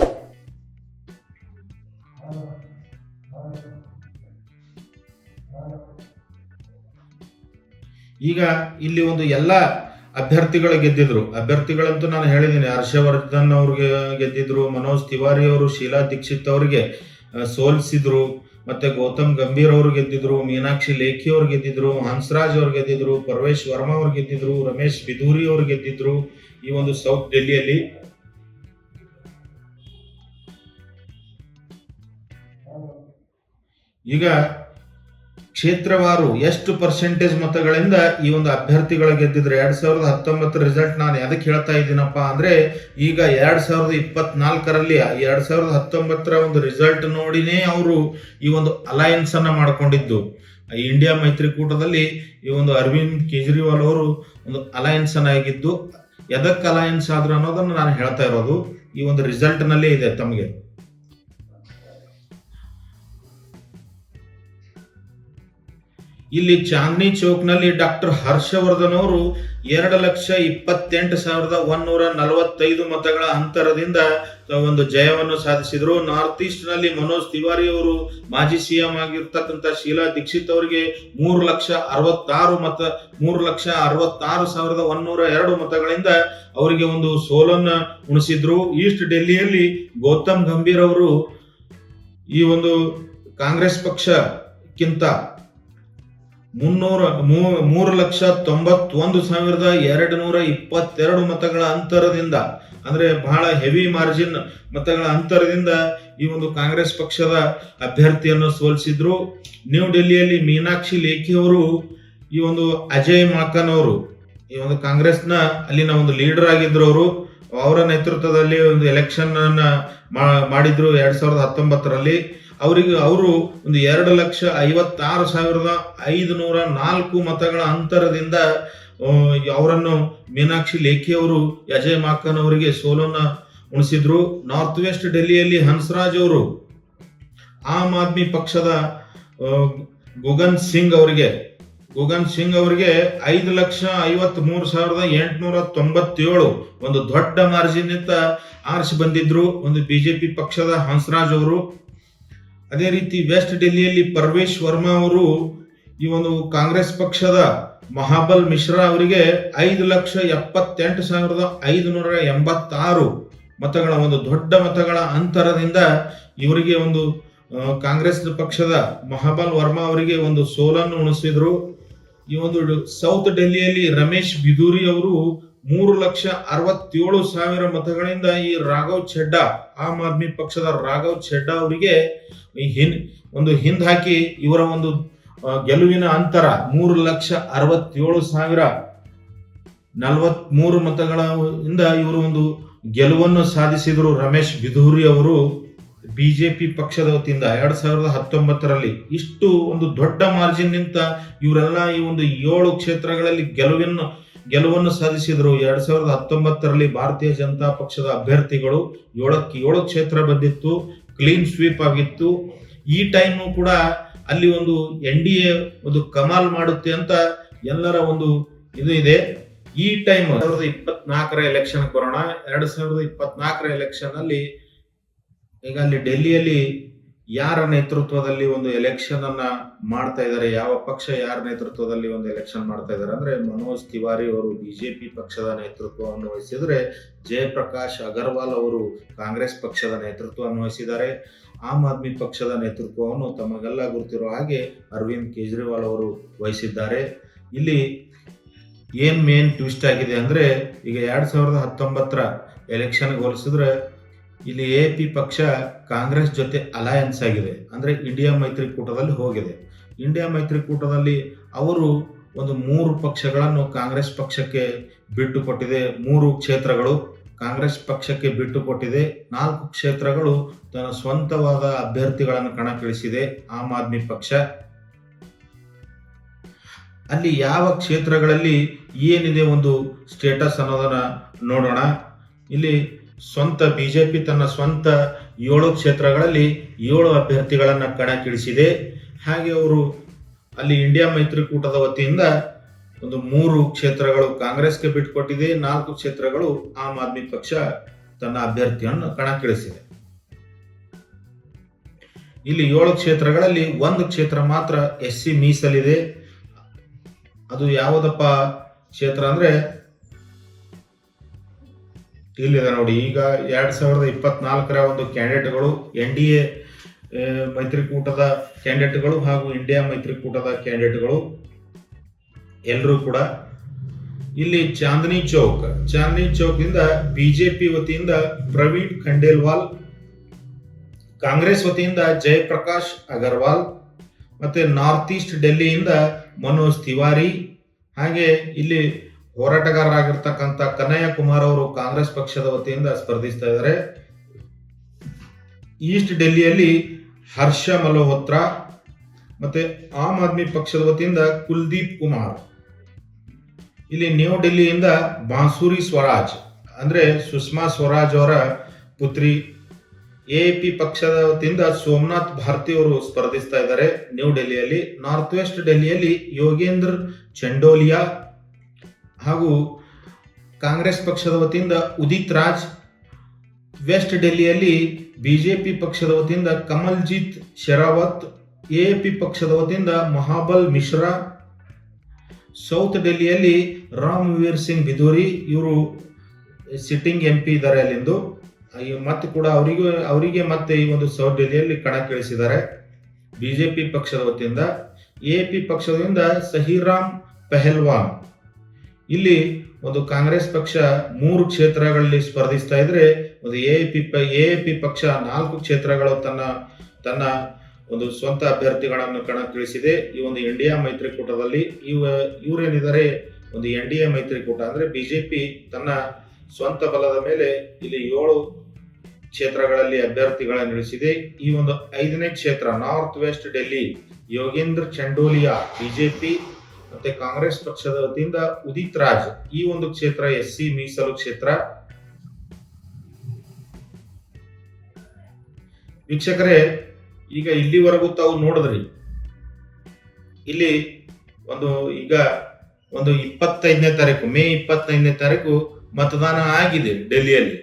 ಈಗ ಇಲ್ಲಿ ಒಂದು ಎಲ್ಲ ಅಭ್ಯರ್ಥಿಗಳು ಗೆದ್ದಿದ್ರು. ಅಭ್ಯರ್ಥಿಗಳಂತೂ ನಾನು ಹೇಳಿದ್ದೀನಿ ಹರ್ಷವರ್ಧನ್ ಅವ್ರಿಗೆ ಗೆದ್ದಿದ್ರು, ಮನೋಜ್ ತಿವಾರಿ ಅವರು, ಶೀಲಾ ದೀಕ್ಷಿತ್ ಅವರಿಗೆ ಸೋಲಿಸಿದ್ರು, ಮತ್ತೆ ಗೌತಮ್ ಗಂಭೀರ್ ಅವರು ಗೆದ್ದಿದ್ರು, ಮೀನಾಕ್ಷಿ ಲೇಖಿ ಅವ್ರು ಗೆದ್ದಿದ್ರು ಹಂಸರಾಜ್ ಅವ್ರು ಗೆದ್ದಿದ್ರು, ಪರವೇಶ್ ವರ್ಮಾ ಅವ್ರು ಗೆದ್ದಿದ್ರು, ರಮೇಶ್ ಬಿದೂರಿ ಅವ್ರು ಗೆದ್ದಿದ್ರು ಈ ಒಂದು ಸೌತ್ ಡೆಲ್ಲಿಯಲ್ಲಿ. ಈಗ ಕ್ಷೇತ್ರವಾರು ಎಷ್ಟು ಪರ್ಸೆಂಟೇಜ್ ಮತಗಳಿಂದ ಈ ಒಂದು ಅಭ್ಯರ್ಥಿಗಳು ಗೆದ್ದಿದ್ರು? ಎರಡ್ ಸಾವಿರದ ಹತ್ತೊಂಬತ್ತು ರಿಸಲ್ಟ್ ನಾನು ಎದಕ್ಕೆ ಹೇಳ್ತಾ ಇದ್ದೀನಪ್ಪ ಅಂದ್ರೆ, ಈಗ ಎರಡ್ ಸಾವಿರದ ಇಪ್ಪತ್ನಾಲ್ಕರಲ್ಲಿ, ಎರಡ್ ಸಾವಿರದ ಹತ್ತೊಂಬತ್ತರ ಒಂದು ರಿಸಲ್ಟ್ ನೋಡಿನೇ ಅವರು ಈ ಒಂದು ಅಲಯನ್ಸ್ ಅನ್ನ ಮಾಡ್ಕೊಂಡಿದ್ದು. ಇಂಡಿಯಾ ಮೈತ್ರಿಕೂಟದಲ್ಲಿ ಈ ಒಂದು ಅರವಿಂದ್ ಕೇಜ್ರಿವಾಲ್ ಅವರು ಒಂದು ಅಲಯನ್ಸ್ ಆಗಿದ್ದು ಎದಕ್ಕೆ ಅಲಯನ್ಸ್ ಆದ್ರು ಅನ್ನೋದನ್ನ ನಾನು ಹೇಳ್ತಾ ಇರೋದು, ಈ ಒಂದು ರಿಸಲ್ಟ್ನಲ್ಲೇ ಇದೆ ತಮಗೆ. ಇಲ್ಲಿ ಚಾಂದ್ನಿ ಚೌಕ್ನಲ್ಲಿ ಡಾಕ್ಟರ್ ಹರ್ಷವರ್ಧನ್ ಅವರು ಎರಡು ಲಕ್ಷ ಇಪ್ಪತ್ತೆಂಟು ಸಾವಿರದ ಒಂದೂರ ನಲವತ್ತೈದು ಮತಗಳ ಅಂತರದಿಂದ ಒಂದು ಜಯವನ್ನು ಸಾಧಿಸಿದರು. ನಾರ್ತ್ ಈಸ್ಟ್ನಲ್ಲಿ ಮನೋಜ್ ತಿವಾರಿ ಅವರು ಮಾಜಿ ಸಿಎಂ ಆಗಿರ್ತಕ್ಕಂಥ ಶೀಲಾ ದೀಕ್ಷಿತ್ ಅವರಿಗೆ ಮೂರು ಲಕ್ಷ ಅರವತ್ತಾರು ಮತ, ಮೂರು ಲಕ್ಷ ಅರವತ್ತಾರು ಸಾವಿರದ ಒಂದೂರ ಎರಡು ಮತಗಳಿಂದ ಅವರಿಗೆ ಒಂದು ಸೋಲನ್ನ ಉಣಿಸಿದ್ರು. ಈಸ್ಟ್ ಡೆಲ್ಲಿಯಲ್ಲಿ ಗೌತಮ್ ಗಂಭೀರ್ ಅವರು ಈ ಒಂದು ಕಾಂಗ್ರೆಸ್ ಪಕ್ಷಕ್ಕಿಂತ ಮುನ್ನೂರ ಮೂರು ಲಕ್ಷ ತೊಂಬತ್ತೊಂದು ಸಾವಿರದ ಎರಡು ನೂರ ಇಪ್ಪತ್ತೆರಡು ಮತಗಳ ಅಂತರದಿಂದ, ಅಂದ್ರೆ ಬಹಳ ಹೆವಿ ಮಾರ್ಜಿನ್ ಮತಗಳ ಅಂತರದಿಂದ ಈ ಒಂದು ಕಾಂಗ್ರೆಸ್ ಪಕ್ಷದ ಅಭ್ಯರ್ಥಿಯನ್ನು ಸೋಲಿಸಿದ್ರು. ನ್ಯೂ ಡೆಲ್ಲಿಯಲ್ಲಿ ಮೀನಾಕ್ಷಿ ಲೇಖಿ ಅವರು, ಈ ಒಂದು ಅಜಯ್ ಮಾಕನ್ ಅವರು, ಈ ಒಂದು ಕಾಂಗ್ರೆಸ್ನ ಅಲ್ಲಿನ ಒಂದು ಲೀಡರ್ ಆಗಿದ್ರು ಅವರು. ಅವರ ನೇತೃತ್ವದಲ್ಲಿ ಒಂದು ಎಲೆಕ್ಷನ್ ಅನ್ನ ಮಾಡಿದ್ರು ಎರಡ್ ಸಾವಿರದ ಹತ್ತೊಂಬತ್ತರಲ್ಲಿ. ಅವರಿಗೆ ಅವರು ಒಂದು ಎರಡು ಲಕ್ಷ ಐವತ್ತಾರು ಸಾವಿರದ ಐದು ನೂರ ನಾಲ್ಕು ಮತಗಳ ಅಂತರದಿಂದ ಅವರನ್ನು ಮೀನಾಕ್ಷಿ ಲೇಖಿ ಅವರು, ಅಜಯ್ ಮಾಕನ್ ಅವರಿಗೆ ಸೋಲನ್ನ ಉಣಿಸಿದ್ರು. ನಾರ್ತ್ ವೆಸ್ಟ್ ಡೆಲ್ಲಿಯಲ್ಲಿ ಹನ್ಸ್ರಾಜ್ ಅವರು, ಆಮ್ ಆದ್ಮಿ ಪಕ್ಷದ ಗುಗನ್ ಸಿಂಗ್ ಅವರಿಗೆ, ಗುಗನ್ ಸಿಂಗ್ ಅವರಿಗೆ ಐದು ಲಕ್ಷ ಐವತ್ ಮೂರು ಸಾವಿರದ ಎಂಟುನೂರ ತೊಂಬತ್ತೇಳು ಒಂದು ದೊಡ್ಡ ಮಾರ್ಜಿನ್ ಆರಿಸಿ ಬಂದಿದ್ರು. ಒಂದು ಬಿಜೆಪಿ ಪಕ್ಷದ ಹಂಸರಾಜ್ ಅವರು ಅದೇ ರೀತಿ ವೆಸ್ಟ್ ಡೆಲ್ಲಿಯಲ್ಲಿ ಪರ್ವೇಶ್ ವರ್ಮಾ ಅವರು ಈ ಒಂದು ಕಾಂಗ್ರೆಸ್ ಪಕ್ಷದ ಮಹಾಬಲ್ ಮಿಶ್ರಾ ಅವರಿಗೆ ಐದು ಲಕ್ಷ ಎಪ್ಪತ್ತೆಂಟು ಸಾವಿರದ ಐದುನೂರ ಎಂಬತ್ತಾರು ಮತಗಳ ಒಂದು ದೊಡ್ಡ ಮತಗಳ ಅಂತರದಿಂದ ಇವರಿಗೆ ಒಂದು ಕಾಂಗ್ರೆಸ್ ಪಕ್ಷದ ಮಹಾಬಲ್ ವರ್ಮಾ ಅವರಿಗೆ ಒಂದು ಸೋಲನ್ನು ಉಣಿಸಿದ್ರು. ಈ ಒಂದು ಸೌತ್ ಡೆಲ್ಲಿಯಲ್ಲಿ ರಮೇಶ್ ಬಿದೂರಿ ಅವರು ಮೂರು ಲಕ್ಷ ಅರವತ್ತೇಳು ಸಾವಿರ ಮತಗಳಿಂದ ಈ ರಾಘವ್ ಚೆಡ್ಡಾ, ಆಮ್ ಆದ್ಮಿ ಪಕ್ಷದ ರಾಘವ್ ಚೆಡ್ಡಾ ಅವರಿಗೆ ಹಿನ್ ಒಂದು ಹಿಂದ್ ಹಾಕಿ ಇವರ ಒಂದು ಗೆಲುವಿನ ಅಂತರ ಮೂರು ಲಕ್ಷ ಅರವತ್ತೇಳು ಸಾವಿರ ನಲವತ್ಮೂರು ಮತಗಳ ಇಂದ ಇವರು ಒಂದು ಗೆಲುವನ್ನು ಸಾಧಿಸಿದರು ರಮೇಶ್ ಬಿಧೂರಿ ಅವರು ಬಿಜೆಪಿ ಪಕ್ಷದ ವತಿಯಿಂದ. ಎರಡ್ ಸಾವಿರದ ಹತ್ತೊಂಬತ್ತರಲ್ಲಿ ಇಷ್ಟು ಒಂದು ದೊಡ್ಡ ಮಾರ್ಜಿನ್ ನಿಂತ ಇವರೆಲ್ಲ ಈ ಒಂದು ಏಳು ಕ್ಷೇತ್ರಗಳಲ್ಲಿ ಗೆಲುವನ್ನು ಗೆಲುವನ್ನು ಸಾಧಿಸಿದರು. ಎರಡ್ ಸಾವಿರದ ಹತ್ತೊಂಬತ್ತರಲ್ಲಿ ಭಾರತೀಯ ಜನತಾ ಪಕ್ಷದ ಅಭ್ಯರ್ಥಿಗಳು ಏಳಕ್ಕೆ ಏಳು ಕ್ಷೇತ್ರ ಬಂದಿತ್ತು ಕ್ಲೀನ್ ಸ್ವೀಪ್ ಆಗಿತ್ತು. ಈ ಟೈಮು ಕೂಡ ಅಲ್ಲಿ ಒಂದು ಎನ್ ಡಿ ಎ ಒಂದು ಕಮಾಲ್ ಮಾಡುತ್ತೆ ಅಂತ ಎಲ್ಲರ ಒಂದು ಇದು ಇದೆ. ಈ ಟೈಮ್ ಸಾವಿರದ ಇಪ್ಪತ್ನಾಲ್ಕರ ಎಲೆಕ್ಷನ್ ಬರೋಣ ಎರಡ್ ಸಾವಿರದ ಇಪ್ಪತ್ನಾಲ್ಕರ ಎಲೆಕ್ಷನ್ ಅಲ್ಲಿ ಈಗ ಅಲ್ಲಿ ಡೆಲ್ಲಿಯಲ್ಲಿ ಯಾರ ನೇತೃತ್ವದಲ್ಲಿ ಒಂದು ಎಲೆಕ್ಷನ್ ಅನ್ನ ಮಾಡ್ತಾ ಇದ್ದಾರೆ ಯಾವ ಪಕ್ಷ ಯಾರ ನೇತೃತ್ವದಲ್ಲಿ ಒಂದು ಎಲೆಕ್ಷನ್ ಮಾಡ್ತಾ ಇದ್ದಾರೆ ಅಂದ್ರೆ ಮನೋಜ್ ತಿವಾರಿ ಅವರು ಬಿಜೆಪಿ ಪಕ್ಷದ ನೇತೃತ್ವವನ್ನು ವಹಿಸಿದ್ರೆ ಜಯಪ್ರಕಾಶ್ ಅಗರ್ವಾಲ್ ಅವರು ಕಾಂಗ್ರೆಸ್ ಪಕ್ಷದ ನೇತೃತ್ವವನ್ನು ವಹಿಸಿದ್ದಾರೆ ಆಮ್ ಆದ್ಮಿ ಪಕ್ಷದ ನೇತೃತ್ವವನ್ನು ತಮಗೆಲ್ಲ ಗುರುತಿರೋ ಹಾಗೆ ಅರವಿಂದ್ ಕೇಜ್ರಿವಾಲ್ ಅವರು ವಹಿಸಿದ್ದಾರೆ. ಇಲ್ಲಿ ಏನ್ ಮೇನ್ ಟ್ವಿಸ್ಟ್ ಆಗಿದೆ ಅಂದ್ರೆ ಈಗ ಎರಡ್ ಸಾವಿರದ ಹತ್ತೊಂಬತ್ತರ ಎಲೆಕ್ಷನ್ಗೆ ಹೋಲಿಸಿದ್ರೆ ಇಲ್ಲಿ ಎ ಪಿ ಪಕ್ಷ ಕಾಂಗ್ರೆಸ್ ಜೊತೆ ಅಲಯನ್ಸ್ ಆಗಿದೆ. ಅಂದ್ರೆ ಇಂಡಿಯಾ ಮೈತ್ರಿಕೂಟದಲ್ಲಿ ಹೋಗಿದೆ. ಇಂಡಿಯಾ ಮೈತ್ರಿಕೂಟದಲ್ಲಿ ಅವರು ಒಂದು ಮೂರು ಪಕ್ಷಗಳನ್ನು ಕಾಂಗ್ರೆಸ್ ಪಕ್ಷಕ್ಕೆ ಬಿಟ್ಟು ಕೊಟ್ಟಿದೆ. ಮೂರು ಕ್ಷೇತ್ರಗಳು ಕಾಂಗ್ರೆಸ್ ಪಕ್ಷಕ್ಕೆ ಬಿಟ್ಟು ಕೊಟ್ಟಿದೆ. ನಾಲ್ಕು ಕ್ಷೇತ್ರಗಳು ತನ್ನ ಸ್ವಂತವಾದ ಅಭ್ಯರ್ಥಿಗಳನ್ನು ಕಣಕ್ಕಿಳಿಸಿದೆ ಆಮ್ ಆದ್ಮಿ ಪಕ್ಷ. ಅಲ್ಲಿ ಯಾವ ಕ್ಷೇತ್ರಗಳಲ್ಲಿ ಏನಿದೆ ಒಂದು ಸ್ಟೇಟಸ್ ಅನ್ನೋದನ್ನ ನೋಡೋಣ. ಇಲ್ಲಿ ಸ್ವಂತ ಬಿಜೆಪಿ ತನ್ನ ಸ್ವಂತ ಏಳು ಕ್ಷೇತ್ರಗಳಲ್ಲಿ ಏಳು ಅಭ್ಯರ್ಥಿಗಳನ್ನು ಕಣಕ್ಕಿಳಿಸಿದೆ. ಹಾಗೆ ಅವರು ಅಲ್ಲಿ ಇಂಡಿಯಾ ಮೈತ್ರಿಕೂಟದ ವತಿಯಿಂದ ಒಂದು ಮೂರು ಕ್ಷೇತ್ರಗಳು ಕಾಂಗ್ರೆಸ್ಗೆ ಬಿಟ್ಟುಕೊಟ್ಟಿದೆ ನಾಲ್ಕು ಕ್ಷೇತ್ರಗಳು ಆಮ್ ಆದ್ಮಿ ಪಕ್ಷ ತನ್ನ ಅಭ್ಯರ್ಥಿಯನ್ನು ಕಣಕ್ಕಿಳಿಸಿದೆ. ಇಲ್ಲಿ ಏಳು ಕ್ಷೇತ್ರಗಳಲ್ಲಿ ಒಂದು ಕ್ಷೇತ್ರ ಮಾತ್ರ ಎಸ್ ಸಿ ಮೀಸಲಿದೆ. ಅದು ಯಾವುದಪ್ಪ ಕ್ಷೇತ್ರ ಅಂದ್ರೆ ಇಲ್ಲಿದೆ ನೋಡಿ, ಈಗ ಎರಡ್ ಸಾವಿರದ ಇಪ್ಪತ್ನಾಲ್ಕರ ಒಂದು ಕ್ಯಾಂಡಿಡೇಟ್ಗಳು ಎನ್ ಡಿ ಎ ಮೈತ್ರಿಕೂಟದ ಕ್ಯಾಂಡಿಡೇಟ್ಗಳು ಹಾಗೂ ಇಂಡಿಯಾ ಮೈತ್ರಿಕೂಟದ ಕ್ಯಾಂಡಿಡೇಟ್ಗಳು ಎಲ್ಲರೂ ಕೂಡ ಇಲ್ಲಿ ಚಾಂದನಿ ಚೌಕ್ ಚಾಂದನಿ ಚೌಕ್ ಇಂದ ಬಿಜೆಪಿ ವತಿಯಿಂದ ಪ್ರವೀಣ್ ಖಂಡೇಲ್ವಾಲ್, ಕಾಂಗ್ರೆಸ್ ವತಿಯಿಂದ ಜಯಪ್ರಕಾಶ್ ಅಗರ್ವಾಲ್ ಮತ್ತೆ ನಾರ್ತ್ ಈಸ್ಟ್ ಡೆಲ್ಲಿಯಿಂದ ಮನೋಜ್ ತಿವಾರಿ, ಹಾಗೆ ಇಲ್ಲಿ ಹೋರಾಟಗಾರರಾಗಿರ್ತಕ್ಕಂಥ ಕನ್ನಯ್ಯ ಕುಮಾರ್ ಅವರು ಕಾಂಗ್ರೆಸ್ ಪಕ್ಷದ ವತಿಯಿಂದ ಸ್ಪರ್ಧಿಸ್ತಾ ಇದ್ದಾರೆ. ಈಸ್ಟ್ ಡೆಲ್ಲಿಯಲ್ಲಿ ಹರ್ಷ ಮಲ್ಹೋತ್ರ ಮತ್ತೆ ಆಮ್ ಆದ್ಮಿ ಪಕ್ಷದ ವತಿಯಿಂದ ಕುಲ್ದೀಪ್ ಕುಮಾರ್. ಇಲ್ಲಿ ನ್ಯೂ ಡೆಲ್ಲಿಯಿಂದ ಬಾನ್ಸೂರಿ ಸ್ವರಾಜ್, ಅಂದ್ರೆ ಸುಷ್ಮಾ ಸ್ವರಾಜ್ ಅವರ ಪುತ್ರಿ ಎ ಪಿ ಪಕ್ಷದ ವತಿಯಿಂದ ಸೋಮನಾಥ್ ಭಾರತಿ ಅವರು ಸ್ಪರ್ಧಿಸ್ತಾ ಇದ್ದಾರೆ ನ್ಯೂ ಡೆಲ್ಲಿಯಲ್ಲಿ. ನಾರ್ತ್ ವೆಸ್ಟ್ ಡೆಲ್ಲಿಯಲ್ಲಿ ಯೋಗೇಂದ್ರ ಚಂಡೋಲಿಯಾ ಹಾಗೂ ಕಾಂಗ್ರೆಸ್ ಪಕ್ಷದ ವತಿಯಿಂದ ಉದಿತ್ ರಾಜ್, ವೆಸ್ಟ್ ಡೆಲ್ಲಿಯಲ್ಲಿ ಬಿಜೆಪಿ ಪಕ್ಷದ ವತಿಯಿಂದ ಕಮಲ್ಜಿತ್ ಶೆರಾವತ್ ಎಪಿ ಪಕ್ಷದ ವತಿಯಿಂದ ಮಹಾಬಲ್ ಮಿಶ್ರಾ, ಸೌತ್ ಡೆಲ್ಲಿಯಲ್ಲಿ ರಾಮ್ ವೀರ್ ಸಿಂಗ್ ಬಿದೂರಿ, ಇವರು ಸಿಟ್ಟಿಂಗ್ ಎಂ ಪಿ ಇದ್ದಾರೆ ಅಲ್ಲಿಂದು. ಮತ್ತೆ ಕೂಡ ಅವರಿಗೂ, ಅವರಿಗೆ ಮತ್ತೆ ಈ ಒಂದು ಸೌತ್ ಡೆಲ್ಲಿಯಲ್ಲಿ ಕಣಕ್ಕಿಳಿಸಿದ್ದಾರೆ ಬಿಜೆಪಿ ಪಕ್ಷದ ವತಿಯಿಂದ. ಎಪಿ ಪಕ್ಷದಿಂದ ಸಹಿರಾಮ್ ಪೆಹಲ್ವಾನ್. ಇಲ್ಲಿ ಒಂದು ಕಾಂಗ್ರೆಸ್ ಪಕ್ಷ ಮೂರು ಕ್ಷೇತ್ರಗಳಲ್ಲಿ ಸ್ಪರ್ಧಿಸ್ತಾ ಇದ್ರೆ ಒಂದು ಎ ಪಿ ಎ ಪಿ ಪಕ್ಷ ನಾಲ್ಕು ಕ್ಷೇತ್ರಗಳು ತನ್ನ ತನ್ನ ಒಂದು ಸ್ವಂತ ಅಭ್ಯರ್ಥಿಗಳನ್ನು ಕಣಕ್ಕಿಳಿಸಿದೆ. ಈ ಒಂದು ಇಂಡಿಯಾ ಮೈತ್ರಿಕೂಟದಲ್ಲಿ ಇವ, ಇವರೇನಿದ್ದಾರೆ? ಒಂದು ಎನ್ ಡಿ ಎ ಮೈತ್ರಿಕೂಟ ಅಂದ್ರೆ ಬಿಜೆಪಿ ತನ್ನ ಸ್ವಂತ ಬಲದ ಮೇಲೆ ಇಲ್ಲಿ ಏಳು ಕ್ಷೇತ್ರಗಳಲ್ಲಿ ಅಭ್ಯರ್ಥಿಗಳನ್ನು ಇಳಿಸಿದೆ ಈ ಒಂದು ಐದನೇ ಕ್ಷೇತ್ರ, north west Delhi Yogendra Chandolia BJP ಮತ್ತೆ ಕಾಂಗ್ರೆಸ್ ಪಕ್ಷದ ವತಿಯಿಂದ ಉದಿತ್ ರಾಜ್ ಈ ಒಂದು ಕ್ಷೇತ್ರ ಎಸ್ ಸಿ ಮೀಸಲು ಕ್ಷೇತ್ರ. ವೀಕ್ಷಕರೇ, ಈಗ ಇಲ್ಲಿವರೆಗೂ ತಾವು ನೋಡಿದ್ರಿ. ಇಲ್ಲಿ ಒಂದು ಈಗ ಒಂದು ಇಪ್ಪತ್ತೈದನೇ ತಾರೀಕು, ಮೇ ಇಪ್ಪತ್ತೈದನೇ ತಾರೀಕು ಮತದಾನ ಆಗಿದೆ ಡೆಲ್ಲಿಯಲ್ಲಿ.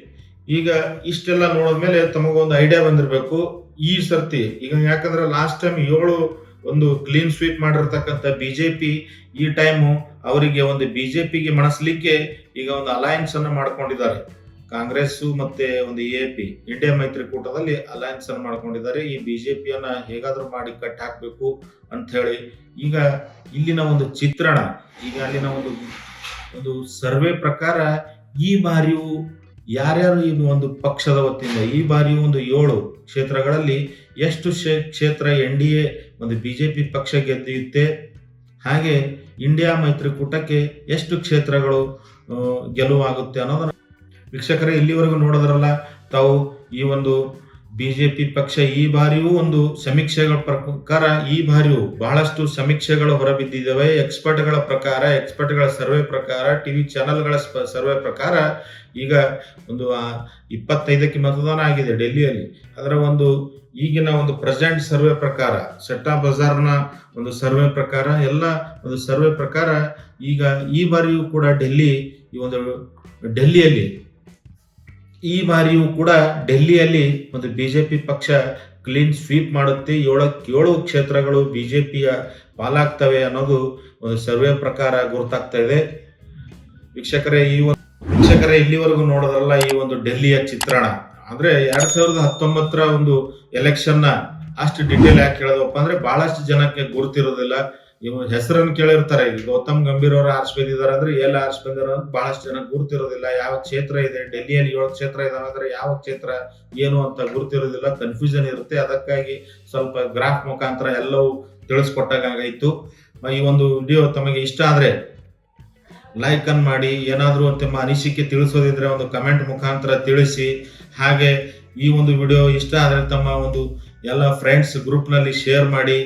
ಈಗ ಇಷ್ಟೆಲ್ಲ ನೋಡಿದ್ಮೇಲೆ ತಮಗೊಂದು ಐಡಿಯಾ ಬಂದಿರಬೇಕು ಈ ಸರ್ತಿ. ಈಗ ಯಾಕಂದ್ರೆ ಲಾಸ್ಟ್ ಟೈಮ್ ಏಳು ಒಂದು ಕ್ಲೀನ್ ಸ್ವೀಪ್ ಮಾಡಿರ್ತಕ್ಕಂಥ ಬಿಜೆಪಿ ಈ ಟೈಮು ಅವರಿಗೆ ಒಂದು ಬಿಜೆಪಿಗೆ ಮಣಿಸ್ಲಿಕ್ಕೆ ಈಗ ಒಂದು ಅಲಯನ್ಸ್ ಅನ್ನು ಮಾಡ್ಕೊಂಡಿದ್ದಾರೆ. ಕಾಂಗ್ರೆಸ್ ಮತ್ತೆ ಒಂದು ಎ ಪಿ ಇಂಡಿಯಾ ಮೈತ್ರಿಕೂಟದಲ್ಲಿ ಅಲಯನ್ಸ್ ಅನ್ನು ಮಾಡ್ಕೊಂಡಿದ್ದಾರೆ. ಈ ಬಿಜೆಪಿಯನ್ನ ಹೇಗಾದರೂ ಮಾಡಿ ಕಟ್ ಹಾಕಬೇಕು ಅಂತ ಹೇಳಿ ಈಗ ಇಲ್ಲಿನ ಒಂದು ಚಿತ್ರಣ, ಈಗ ಅಲ್ಲಿನ ಒಂದು ಒಂದು ಸರ್ವೆ ಪ್ರಕಾರ ಈ ಬಾರಿಯೂ ಯಾರ್ಯಾರು ಈ ಒಂದು ಪಕ್ಷದ ವತಿಯಿಂದ, ಈ ಬಾರಿಯೂ ಒಂದು ಏಳು ಕ್ಷೇತ್ರಗಳಲ್ಲಿ ಎಷ್ಟು ಕ್ಷೇ- ಕ್ಷೇತ್ರ ಎನ್ ಡಿ ಎ ಒಂದು ಬಿಜೆಪಿ ಪಕ್ಷ ಗೆದ್ದಿಯುತ್ತೆ ಹಾಗೆ ಇಂಡಿಯಾ ಮೈತ್ರಿಕೂಟಕ್ಕೆ ಎಷ್ಟು ಕ್ಷೇತ್ರಗಳು ಗೆಲುವಾಗುತ್ತೆ ಅನ್ನೋದನ್ನ ವೀಕ್ಷಕರೇ ಇಲ್ಲಿವರೆಗೂ ನೋಡಿದ್ರಲ್ಲ, ತಾವು ಈ ಒಂದು ಬಿಜೆಪಿ ಪಕ್ಷ ಈ ಬಾರಿಯೂ ಒಂದು ಸಮೀಕ್ಷೆಗಳ ಪ್ರಕಾರ ಈ ಬಾರಿಯೂ ಬಹಳಷ್ಟು ಸಮೀಕ್ಷೆಗಳು ಹೊರಬಿದ್ದಿದ್ದಾವೆ. ಎಕ್ಸ್ಪರ್ಟ್ಗಳ ಪ್ರಕಾರ ಎಕ್ಸ್ಪರ್ಟ್ಗಳ ಸರ್ವೆ ಪ್ರಕಾರ ಟಿವಿ ಚಾನೆಲ್ಗಳ ಸರ್ವೆ ಪ್ರಕಾರ ಈಗ ಒಂದು ಇಪ್ಪತ್ತೈದಕ್ಕೆ ಮತದಾನ ಆಗಿದೆ ಡೆಲ್ಲಿಯಲ್ಲಿ. ಅದರ ಒಂದು ಈಗಿನ ಒಂದು ಪ್ರೆಸೆಂಟ್ ಸರ್ವೆ ಪ್ರಕಾರ ಸೆಟ್ಟಾ ಬಜಾರ್ನ ಒಂದು ಸರ್ವೆ ಪ್ರಕಾರ, ಎಲ್ಲ ಒಂದು ಸರ್ವೆ ಪ್ರಕಾರ ಈಗ ಈ ಬಾರಿಯೂ ಕೂಡ ಡೆಲ್ಲಿ ಈ ಒಂದು ಡೆಲ್ಲಿಯಲ್ಲಿ ಈ ಬಾರಿಯೂ ಕೂಡ ಡೆಲ್ಲಿಯಲ್ಲಿ ಒಂದು ಬಿಜೆಪಿ ಪಕ್ಷ ಕ್ಲೀನ್ ಸ್ವೀಪ್ ಮಾಡುತ್ತೆ. ಏಳಕ್ಕೆ ಏಳು ಕ್ಷೇತ್ರಗಳು ಬಿಜೆಪಿಯ ಪಾಲಾಗ್ತವೆ ಅನ್ನೋದು ಒಂದು ಸರ್ವೆ ಪ್ರಕಾರ ಗುರುತಾಗ್ತಾ ಇದೆ. ವೀಕ್ಷಕರೇ, ಈ ಒಂದು ವೀಕ್ಷಕರೇ, ಇಲ್ಲಿವರೆಗೂ ನೋಡೋದಲ್ಲ ಈ ಒಂದು ಡೆಲ್ಲಿಯ ಚಿತ್ರಣ. ಅಂದ್ರೆ ಎರಡ್ ಸಾವಿರದ ಹತ್ತೊಂಬತ್ತರ ಒಂದು ಎಲೆಕ್ಷನ್ನ ಅಷ್ಟು ಡಿಟೇಲ್ ಯಾಕೆ ಹೇಳೋದಪ್ಪ ಅಂದ್ರೆ ಬಹಳಷ್ಟು ಜನಕ್ಕೆ ಗುರುತಿರೋದಿಲ್ಲ. ಇವ್ ಹೆಸರನ್ನು ಕೇಳಿರ್ತಾರೆ. ಗೌತಮ್ ಗಂಭೀರ್ ಅವರು ಆರ್ಸ್ ಬಂದಿದ್ದಾರೆ ಅಂದ್ರೆ ಎಲ್ಲ ಆರ್ಸ್ ಬಂದಿರೋ ಬಹಳಷ್ಟು ಜನ ಗುರುತಿರೋದಿಲ್ಲ. ಯಾವ ಕ್ಷೇತ್ರ ಇದೆ? ಡೆಲ್ಲಿಯಲ್ಲಿ ಏಳು ಕ್ಷೇತ್ರ ಇದಾವೆ ಅಂದ್ರೆ ಯಾವ ಕ್ಷೇತ್ರ ಏನು ಅಂತ ಗುರುತಿರೋದಿಲ್ಲ. ಕನ್ಫ್ಯೂಷನ್ ಇರುತ್ತೆ. ಅದಕ್ಕಾಗಿ ಸ್ವಲ್ಪ ಗ್ರಾಫ್ ಮುಖಾಂತರ ಎಲ್ಲವೂ ತಿಳಿಸ್ಕೊಟ್ಟಾಗಾಯಿತು ಈ ಒಂದು ವಿಡಿಯೋ ತಮಗೆ ಇಷ್ಟ ಆದ್ರೆ ಲೈಕ್ ಅನ್ ಮಾಡಿ. ಏನಾದರೂ ತಮ್ಮ ಅನಿಸಿಕೆ ತಿಳಿಸೋದಿದ್ರೆ ಒಂದು ಕಮೆಂಟ್ ಮುಖಾಂತರ ತಿಳಿಸಿ. ಹಾಗೆ ಈ ಒಂದು ವಿಡಿಯೋ ಇಷ್ಟ ಆದರೆ ತಮ್ಮ ಒಂದು ಎಲ್ಲ ಫ್ರೆಂಡ್ಸ್ ಗ್ರೂಪ್ನಲ್ಲಿ ಶೇರ್ ಮಾಡಿ.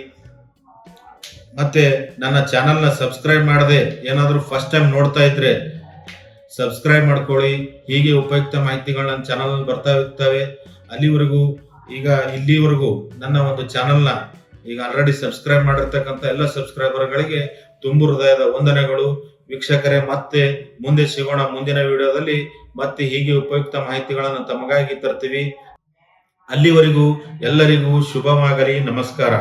ಮತ್ತೆ ನನ್ನ ಚಾನಲ್ನ ಸಬ್ಸ್ಕ್ರೈಬ್ ಮಾಡದೆ ಏನಾದರೂ ಫಸ್ಟ್ ಟೈಮ್ ನೋಡ್ತಾ ಇದ್ರೆ ಸಬ್ಸ್ಕ್ರೈಬ್ ಮಾಡ್ಕೊಳ್ಳಿ. ಹೀಗೆ ಉಪಯುಕ್ತ ಮಾಹಿತಿಗಳು ನನ್ನ ಚಾನಲ್ ಬರ್ತಾ ಇರ್ತವೆ. ಅಲ್ಲಿವರೆಗೂ ಈಗ ಇಲ್ಲಿವರೆಗೂ ನನ್ನ ಒಂದು ಚಾನಲ್ನ ಈಗ ಆಲ್ರೆಡಿ ಸಬ್ಸ್ಕ್ರೈಬ್ ಮಾಡಿರ್ತಕ್ಕಂಥ ಎಲ್ಲ ಸಬ್ಸ್ಕ್ರೈಬರ್ಗಳಿಗೆ ತುಂಬು ಹೃದಯದ ವಂದನೆಗಳು. ವೀಕ್ಷಕರೇ, ಮತ್ತೆ ಮುಂದೆ ಸಿಗೋಣ ಮುಂದಿನ ವಿಡಿಯೋದಲ್ಲಿ. ಮತ್ತೆ ಹೀಗೆ ಉಪಯುಕ್ತ ಮಾಹಿತಿಗಳನ್ನು ತಮಗಾಗಿ ತರ್ತೀವಿ. ಅಲ್ಲಿವರೆಗೂ ಎಲ್ಲರಿಗೂ ಶುಭವಾಗಲಿ ನಮಸ್ಕಾರ.